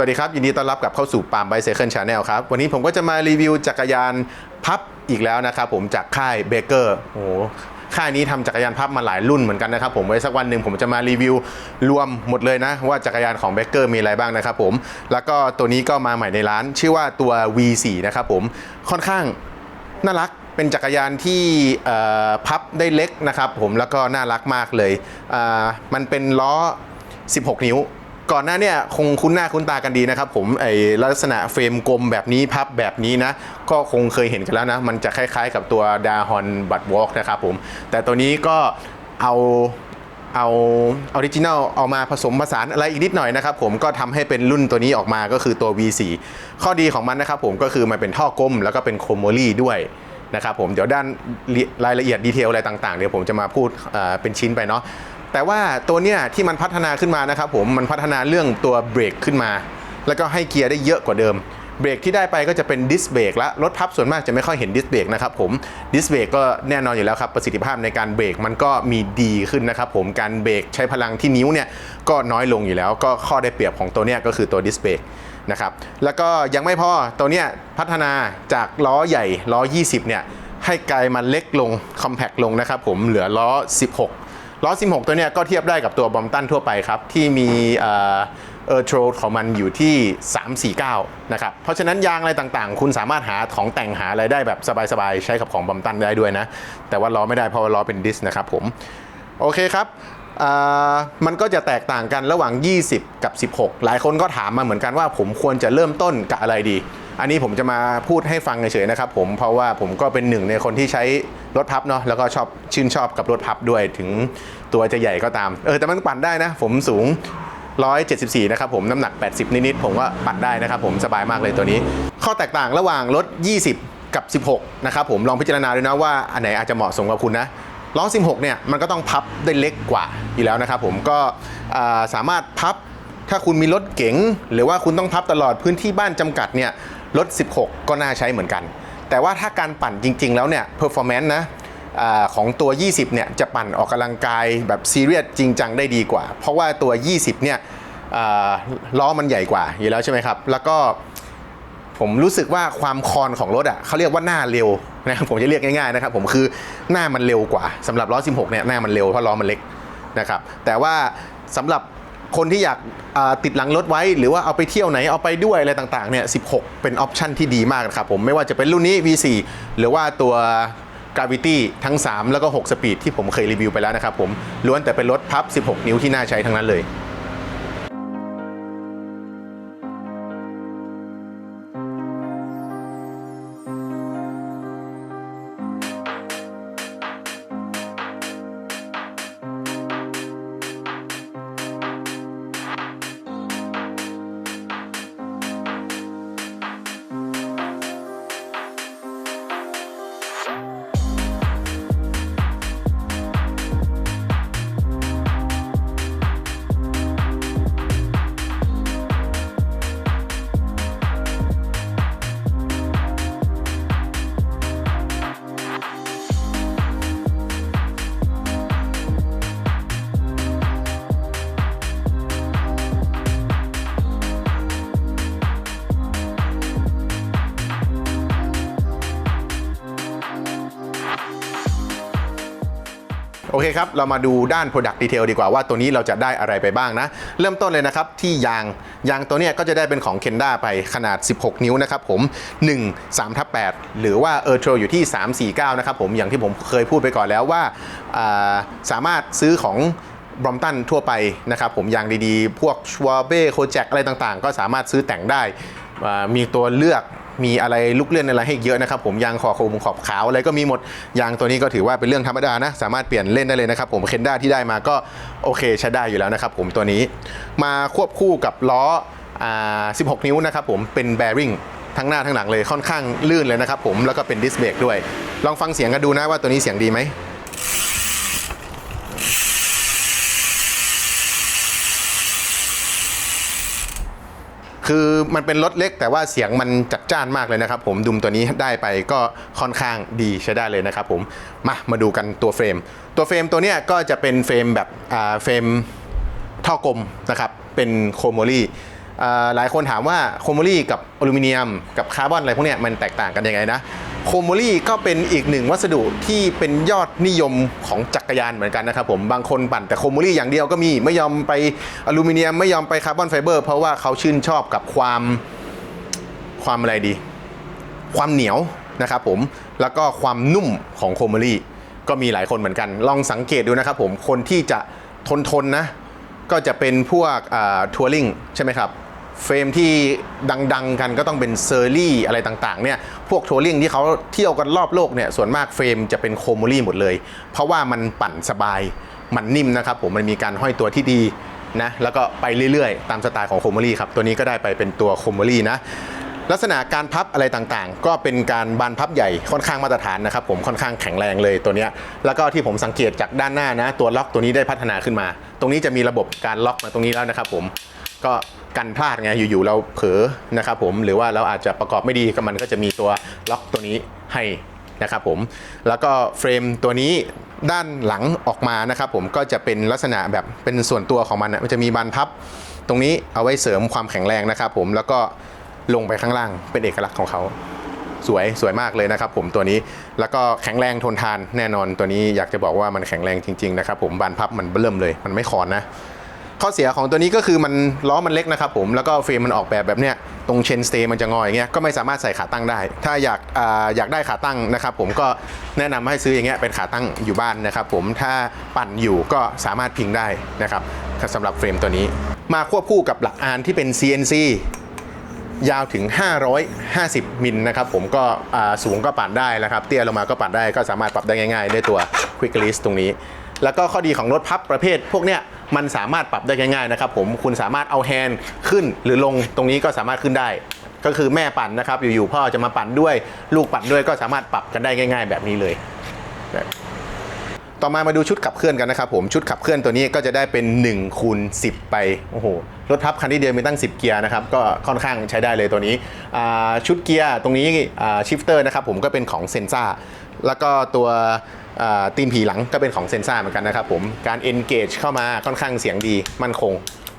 สวัสดีครับ ยินดีต้อนรับกลับเข้าสู่ปามไบเซเคิลชาแนลครับ วันนี้ผมก็จะมารีวิวจักรยานพับอีกแล้วนะครับผมจากค่ายเบเกอร์โอ้ค่ายนี้ทำจักรยานพับมาหลายรุ่นเหมือนกันนะครับผมไว้สักวันหนึ่งผมจะมารีวิวรวมหมดเลยนะ ว่าจักรยานของเบเกอร์มีอะไรบ้างนะครับผมแล้วก็ตัวนี้ก็มาใหม่ในร้าน ชื่อว่าตัว V4 นะครับผมค่อนข้างน่ารักเป็นจักรยานที่พับได้เล็กนะครับผมแล้วก็น่ารักมากเลยมันเป็นล้อ 16 นิ้ว ก่อนหน้าเนี่ยคงคุ้นหน้าคุ้นตากันดีนะครับผมไอลักษณะเฟรมกลมแบบนี้พับแบบนี้นะ ก็คงเคยเห็นกันแล้วนะ มันจะคล้ายๆกับตัวดาฮอนบัตวอล์กนะครับผมแต่ตัวนี้ก็เอาเอาออริจินัลเอามาผสมผสานอะไรอีกนิดหน่อยนะครับผมก็ทำให้เป็นรุ่นตัวนี้ออกมาก็คือตัว V4 ข้อดีของมันนะครับผมก็คือมันเป็นท่อกลมแล้วก็เป็นโครโมลี่ด้วยนะครับผมเดี๋ยวด้านรายละเอียดดีเทลอะไรต่างๆเดี๋ยวผมจะมาพูดเป็นชิ้นไปเนาะ แต่ว่าตัวเนี้ยที่มันพัฒนาขึ้นมานะครับผมมันพัฒนาเรื่องตัวเบรกขึ้นมา แล้วก็ให้เกียร์ได้เยอะกว่าเดิมเบรกที่ได้ไปก็จะเป็นดิสเบรกละรถพับส่วนมากจะไม่ค่อยเห็นดิสเบรกนะครับผมดิสเบรกก็แน่นอนอยู่แล้วครับ ประสิทธิภาพในการเบรกมันก็มีดีขึ้นนะครับผมการเบรกใช้พลังที่นิ้วเนี่ยก็น้อยลงอยู่แล้ว ก็ข้อได้เปรียบของตัวเนี้ยก็คือตัวดิสเบรกนะครับแล้วก็ยังไม่พอตัวเนี้ยพัฒนาจากล้อใหญ่ล้อ 20เนี่ยให้ไกลมันเล็กลงคอมแพคลงนะครับผมเหลือล้อ 16 ล้อ16 ตัวเนี้ยก็เทียบได้กับตัวบอมตันทั่วไปครับ ที่มีเอ่อเออร์โทรของมันอยู่ที่ 349 นะครับ เพราะฉะนั้นยางอะไรต่างๆ คุณสามารถหาของแต่งหาอะไรได้แบบสบายๆ ใช้กับของบอมตันได้ด้วยนะ แต่ว่าล้อไม่ได้เพราะว่าล้อเป็นดิสนะครับผม โอเคครับมันก็จะแตกต่างกันระหว่าง 20 กับ 16 หลายคนก็ถามมาเหมือนกันว่าผมควรจะเริ่มต้นกับอะไรดี อันนี้ผมจะมาพูดให้ฟังเฉยๆนะครับผมเพราะว่าผมก็เป็นหนึ่งในคนที่ใช้รถพับเนาะแล้วก็ชอบชื่นชอบกับรถพับด้วยถึงตัวจะใหญ่ก็ตาม เออแต่มันปั่นได้นะ ผมสูง 174 นะครับผมน้ำหนัก 80 นิดๆผมว่าปั่นได้นะครับผมสบายมากเลยตัวนี้ ข้อแตกต่างระหว่างรถ 20 กับ 16 นะครับผมลองพิจารณาดูนะว่าอันไหนอาจจะเหมาะสมกับคุณนะล้อ16 เนี่ยมันก็ต้องพับได้เล็กกว่าอยู่แล้วนะครับผมก็สามารถพับถ้าคุณมีรถเก๋งหรือว่าคุณต้องพับตลอดพื้นที่บ้านจำกัดเนี่ย รถ 16 ก็น่าใช้เหมือนกัน แต่ว่าถ้าการปั่นจริง ๆ แล้วเนี่ย performance นะอาของตัว 20 เนี่ยจะปั่นออกกำลังกายแบบซีเรียสจริงจังได้ดีกว่า เพราะว่าตัว 20 เนี่ยล้อมันใหญ่กว่าอยู่แล้วใช่ไหมครับ แล้วก็ผมรู้สึกว่าความคอนของรถอะเขาเรียกว่าหน้าเร็วนะครับผมจะเรียกง่ายๆนะครับผมคือหน้ามันเร็วกว่าสำหรับล้อ 16 เนี่ยหน้ามันเร็วเพราะล้อมันเล็กนะครับแต่ว่าสำหรับ คนที่อยากติดหลังรถไว้ หรือว่าเอาไปเที่ยวไหนเอาไปด้วยอะไรต่างๆเนี่ย 16 เป็นออปชันที่ดีมากนะครับผมไม่ว่าจะเป็นรุ่นนี้ V4 หรือว่าตัว Gravity ทั้ง 3 แล้วก็ 6 สปีดที่ผมเคยรีวิวไปแล้วนะครับผมล้วนแต่เป็นรถพับ 16 นิ้วที่น่าใช้ทั้งนั้นเลย อเคครับ เรามาดูด้าน Product Detail ดีกว่าว่าตัวนี้เราจะได้อะไรไปบ้างนะ เริ่มต้นเลยนะครับ ที่ยาง ยางตัวเนี้ยก็จะได้เป็นของ Kenda ไปขนาด 16 นิ้วนะครับผม 1 3ทับ8หรือว่า e r t r o อยู่ที่ 349 นะครับผมอย่างที่ผมเคยพูดไปก่อนแล้วว่าาสามารถซื้อของบรอมตันทั่วไปนะครับผมยางดีๆ พวกชวาเบ้โคแจ็อะไรต่างๆ ก็สามารถซื้อแต่งได้มีตัวเลือก มีอะไรลุกเล่นอะไรให้เยอะนะครับผมยางขอบคมขอบขาวอะไรก็มีหมดยางตัวนี้ก็ถือว่าเป็นเรื่องธรรมดานะสามารถเปลี่ยนเล่นได้เลยนะครับผมเคนด้าที่ได้มาก็โอเคใช้ได้อยู่แล้วนะครับผมตัวนี้มาควบคู่กับล้ออ่า16 นิ้วนะครับผมเป็นแบริ่งทั้งหน้าทั้งหลังเลยค่อนข้างลื่นเลยนะครับผมแล้วก็เป็นดิสเบรกด้วย ลองฟังเสียงกันดูนะว่าตัวนี้เสียงดีไหม คือมันเป็นรถเล็ก แต่ว่าเสียงมันจัดจ้านมากเลยนะครับผมดุมตัวนี้ได้ไปก็ค่อนข้างดีใช้ได้เลยนะครับผมมามาดูกันตัวเฟรม ตัวเฟรมตัวเนี้ยก็จะเป็นเฟรมแบบอ่าเฟรมท่อกลมนะครับเป็นโคโมลี่หลายคนถามว่าโครโมลี่กับอลูมิเนียม กับคาร์บอนอะไรพวกเนี้ยมันแตกต่างกันยังไงนะ โคโมลี่ก็เป็นอีกหนึ่งวัสดุที่เป็นยอดนิยมของจักรยานเหมือนกันนะครับผมบางคนปั่นแต่โคโมลี่อย่างเดียวก็มีไม่ยอมไปอลูมิเนียมไม่ยอมไปคาร์บอนไฟเบอร์เพราะว่าเขาชื่นชอบกับความความอะไรดี ความเหนียวนะครับผมแล้วก็ความนุ่มของโคโมลี่ก็มีหลายคนเหมือนกัน ลองสังเกตดูนะครับผมคนที่จะทนทนนะก็จะเป็นพวกทัวริงใช่ไหมครับ เฟรมที่ดังๆกันก็ต้องเป็นเซอร์รี่อะไรต่างๆเนี่ยพวกทัวริงที่เขาเที่ยวกันรอบโลกเนี่ยส่วนมากเฟรมจะเป็นโครโมลี่หมดเลย เพราะว่ามันปั่นสบายมันนิ่มนะครับผมมันมีการห้อยตัวที่ดีนะแล้วก็ไปเรื่อยๆ ตามสไตล์ของโครโมลี่ครับตัวนี้ก็ได้ไปเป็นตัวโครโมลี่นะลักษณะการพับอะไรต่างๆ ก็เป็นการบานพับใหญ่ค่อนข้างมาตรฐานนะครับผมค่อนข้างแข็งแรงเลยตัวเนี้ยแล้วก็ที่ผมสังเกตจากด้านหน้านะ ตัวล็อกตัวนี้ได้พัฒนาขึ้นมา ตรงนี้จะมีระบบการล็อกมาตรงนี้แล้วนะครับผม ก็กันพลาดไงอยู่ๆเราเผลอนะครับผมหรือว่าเราอาจจะประกอบไม่ดีก็มันก็จะมีตัวล็อกตัวนี้ให้นะครับผมแล้วก็เฟรมตัวนี้ด้านหลังออกมานะครับผมก็จะเป็นลักษณะแบบเป็นส่วนตัวของมันนะมันจะมีบานพับ ตรงนี้เอาไว้เสริมความแข็งแรงนะครับผมแล้วก็ลงไปข้างล่างเป็นเอกลักษณ์ของเขาสวยสวยมากเลยนะครับผมตัวนี้แล้วก็แข็งแรงทนทานแน่นอนตัวนี้อยากจะบอกว่ามันแข็งแรงจริงๆนะครับผมบานพับมันเบิ่มเลย มันไม่คอนนะ ข้อเสียของตัวนี้ก็คือมันล้อมันเล็กนะครับผมแล้วก็เฟรมมันออกแบบแบบเนี้ยตรงเชนสเตย์มันจะงออย่างเงี้ยก็ไม่สามารถใส่ขาตั้งได้ ถ้าอยากออยากได้ขาตั้งนะครับผมก็แนะนำให้ซื้ออย่างเงี้ยเป็นขาตั้งอยู่บ้านนะครับผมถ้าปั่นอยู่ก็สามารถพิงได้นะครับสำหรับเฟรมตัวนี้ มาควบคู่กับหลักอานที่เป็น CNC ยาวถึง 550 มิลนะครับผมก็สูงก็ปั่นได้นะครับ เตี้ยลงมาก็ปั่นได้ก็สามารถปรับได้ง่าย ๆ ด้วยตัว Quick Release ตรงนี้ แล้วก็ข้อดีของรถพับประเภท พวกเนี้ยมันสามารถปรับได้ง่ายๆนะครับผมคุณสามารถเอาแฮนด์ขึ้นหรือลงตรงนี้ก็สามารถขึ้นได้ ก็คือแม่ปั่นนะครับอยู่ๆพ่อจะมาปั่นด้วยลูกปั่นด้วยก็สามารถปรับกันได้ง่าย ๆ แบบนี้เลยต่อมามาดูชุดขับเคลื่อนกันนะครับผมชุดขับเคลื่อนตัวนี้ก็จะได้เป็น1คูณ10 ไปโอ้โหรถพับคันที่เดียวมีตั้ง 10 เกียร์นะครับก็ค่อนข้างใช้ได้เลยตัวนี้ชุดเกียร์ตรงนี้ชิฟเตอร์นะครับผมก็เป็นของเซนซ่า แล้วก็ตัวตีนผีหลังก็เป็นของเซนซ่าเหมือนกันนะครับผม การ engage เข้ามาค่อนข้างเสียงดีมั่นคง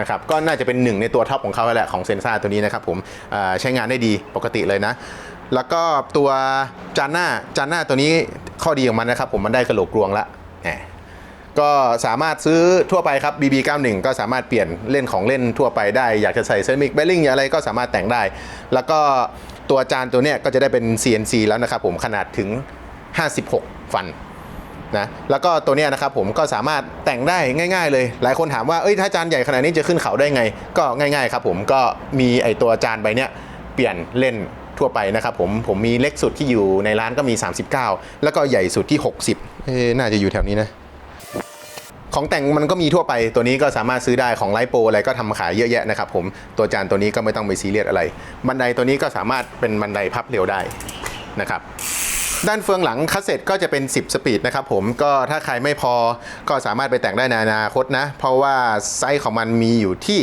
นะครับ ก็น่าจะเป็นหนึ่งในตัวท็อปของเขาแหละของเซนซ่าตัวนี้นะครับผมใช้งานได้ดีปกติเลยนะ แล้วก็ตัวจานหน้าจานหน้าตัวนี้ข้อดีของมันนะครับผมมันได้กระโหลกกรวงละก็สามารถซื้อทั่วไปครับ BB91 ก็สามารถเปลี่ยนเล่นของเล่นทั่วไปได้ อยากจะใส่เซรามิกเบลลิงอะไรก็สามารถแต่งได้ แล้วก็ตัวจานตัวเนี้ยก็จะได้เป็น CNC แล้วนะครับผมขนาดถึง 56 ฟันนะแล้วก็ตัวนี้นะครับผมก็สามารถแต่งได้ง่าย ๆ เลย หลายคนถามว่าเอ้ยถ้าจานใหญ่ขนาดนี้จะขึ้นเขาได้ไง ก็ง่ายๆครับผมก็มีไอตัวจานใบเนี้ยเปลี่ยนเล่นทั่วไปนะครับผมผมมีเล็กสุดที่อยู่ในร้านก็มี 39 แล้วก็ใหญ่สุดที่ 60เอ๊ะน่าจะอยู่แถวนี้นะของแต่งมันก็มีทั่วไปตัวนี้ก็สามารถซื้อได้ของไลโปอะไรก็ทำขายเยอะแยะนะครับผมตัวจานตัวนี้ก็ไม่ต้องไปซีเรียสอะไร บันไดตัวนี้ก็สามารถเป็นบันไดพับเร็วได้นะครับ ด้านเฟืองหลังคัสเซ็ตก็จะเป็น 10 สปีดนะครับผมก็ถ้าใครไม่พอก็สามารถไปแต่งได้ในอนาคตนะ เพราะว่าไซส์ของมันมีอยู่ที่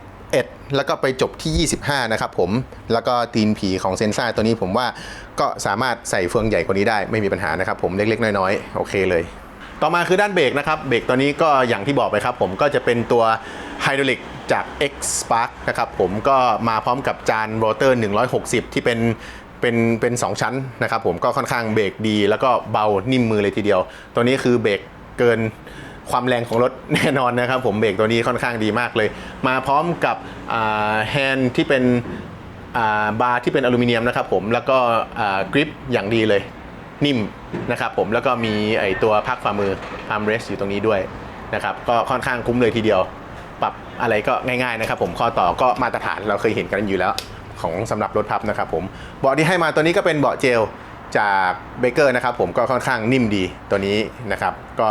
11 แล้วก็ไปจบที่ 25 นะครับผม แล้วก็ตีนผีของเซนซ่าตัวนี้ผมว่าก็สามารถใส่เฟืองใหญ่กว่านี้ได้ไม่มีปัญหานะครับผมเล็กๆ น้อยๆ โอเคเลย ต่อมาคือด้านเบรกนะครับเบรกตัวนี้ก็อย่างที่บอกไปครับผมก็จะเป็นตัวไฮดรอลิกจาก X Spark นะครับผมก็มาพร้อมกับจานโรเตอร์ 160 ที่เป็น เป็นเป็น2ชั้นนะครับผมก็ค่อนข้างเบรกดี แล้วก็เบานิ่มมือเลยทีเดียว ตัวนี้คือเบรกเกินความแรงของรถแน่นอนนะครับ ผมเบรกตัวนี้ค่อนข้างดีมากเลย มาพร้อมกับแฮนด์ที่เป็นาบาร์ที่เป็นอลูมิเนียมนะครับผมแล้วก็กริปอย่างดีเลยนิ่มนะครับผมแล้วก็มีไอตัวพักฝ่ามือ arm rest อยู่ตรงนี้ด้วยนะครับก็ค่อนข้างคุ้มเลยทีเดียว ปรับอะไรก็ง่ายๆนะครับผมข้อต่อก็มาตรฐานเราเคยเห็นกันอยู่แล้ว ของสำหรับรถพับนะครับผมเบาะที่ให้มาตัวนี้ก็เป็นเบาะเจลจากเบเกอร์นะครับผมก็ค่อนข้างนิ่มดีตัวนี้นะครับ ก็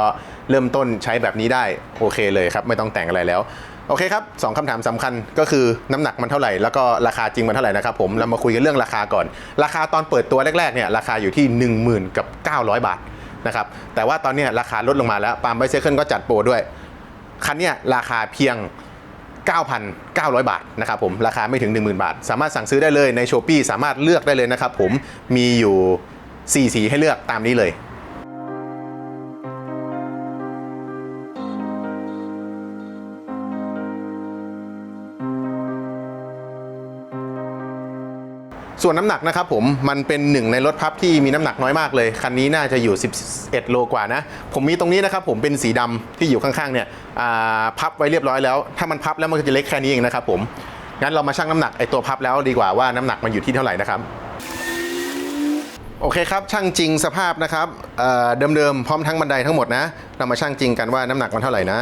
เริ่มต้นใช้แบบนี้ได้โอเคเลยครับ ไม่ต้องแต่งอะไรแล้ว โอเคครับสองคำถามสำคัญก็คือน้ำหนักมันเท่าไหร่ แล้วก็ราคาจริงมันเท่าไหร่นะครับผมเรามาคุยกันเรื่องราคาก่อน ราคาตอนเปิดตัวแรกๆเนี่ยราคาอยู่ที่ 10,000กับ900 บาทนะครับแต่ว่าตอนนี้ราคาลดลงมาแล้วปาล์มไบเซเคิลก็จัดโปรด้วยคันเนี้ยราคาเพียง 9,900 บาทนะครับผมราคาไม่ถึง 10,000 บาท สามารถสั่งซื้อได้เลยใน s h ป p e e สามารถเลือกได้เลยนะครับผมมีอยู่ 4 สีให้เลือกตามนี้เลย ส่วนน้ำหนักนะครับผมมันเป็นหนึ่งในรถพับที่มีน้ำหนักน้อยมากเลย คันนี้น่าจะอยู่ 11 โลกว่านะ ผมมีตรงนี้นะครับผมเป็นสีดำที่อยู่ข้างๆเนี่ยพับไว้เรียบร้อยแล้ว ถ้ามันพับแล้วมันจะเล็กแค่นี้เองนะครับผมงั้นเรามาชั่งน้ำหนักไอตัวพับแล้วดีกว่าว่าน้ำหนักมันอยู่ที่เท่าไหร่นะครับโอเคครับช่างจริงสภาพนะครับเเดิมๆพร้อมทั้งบันไดทั้งหมดนะ เรามาชั่งจริงกันว่าน้ำหนักมันเท่าไหร่นะ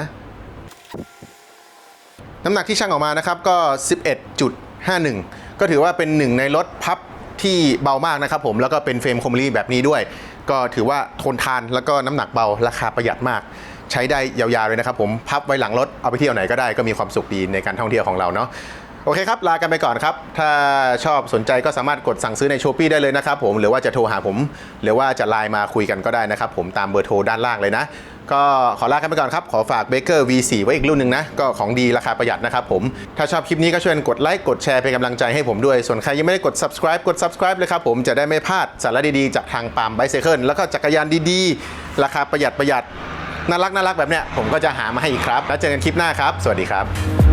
น้ำหนักที่ชั่งออกมานะครับก็ 11.51 ก็ถือว่าเป็นหนึ่งในรถพับที่เบามากนะครับผมแล้วก็เป็นเฟรมคอมลี่แบบนี้ด้วย ก็ถือว่าทนทานแล้วก็น้ำหนักเบาราคาประหยัดมาก ใช้ได้ยาวๆเลยนะครับผมพับไว้หลังรถเอาไปเที่ยวไหนก็ได้ก็มีความสุขดีในการท่องเที่ยวของเราเนาะโอเคครับ ลากันไปก่อนครับ ถ้าชอบสนใจก็สามารถกดสั่งซื้อในช้อป e ได้เลยนะครับผมหรือว่าจะโทรหาผม หรือว่าจะไลน์มาคุยกันก็ได้นะครับผมตามเบอร์โทรด้านล่างเลยนะ ก็ขอลากันไปก่อนครับ ขอฝากเบเกอร์ V4 ไว้อีกรุ่นหนึ่งนะ ก็ของดีราคาประหยัดนะครับผม ถ้าชอบคลิปนี้ก็ช่วยกดไลค์กดแชร์เป็นกำลังใจให้ผมด้วย ส่วนใครยังไม่ได้กด subscribe กด subscribe เลยครับผมจะได้ไม่พลาดสาระดีๆ จากทางปาล์มไบเซเคิลแล้วก็จักรยานดีๆ ราคาประหยัดประหยัดน่ารักน่ารักแบบเนี้ยผมก็จะหามาให้อีกครับ แล้วเจอกันคลิปหน้าครับ สวัสดีครับ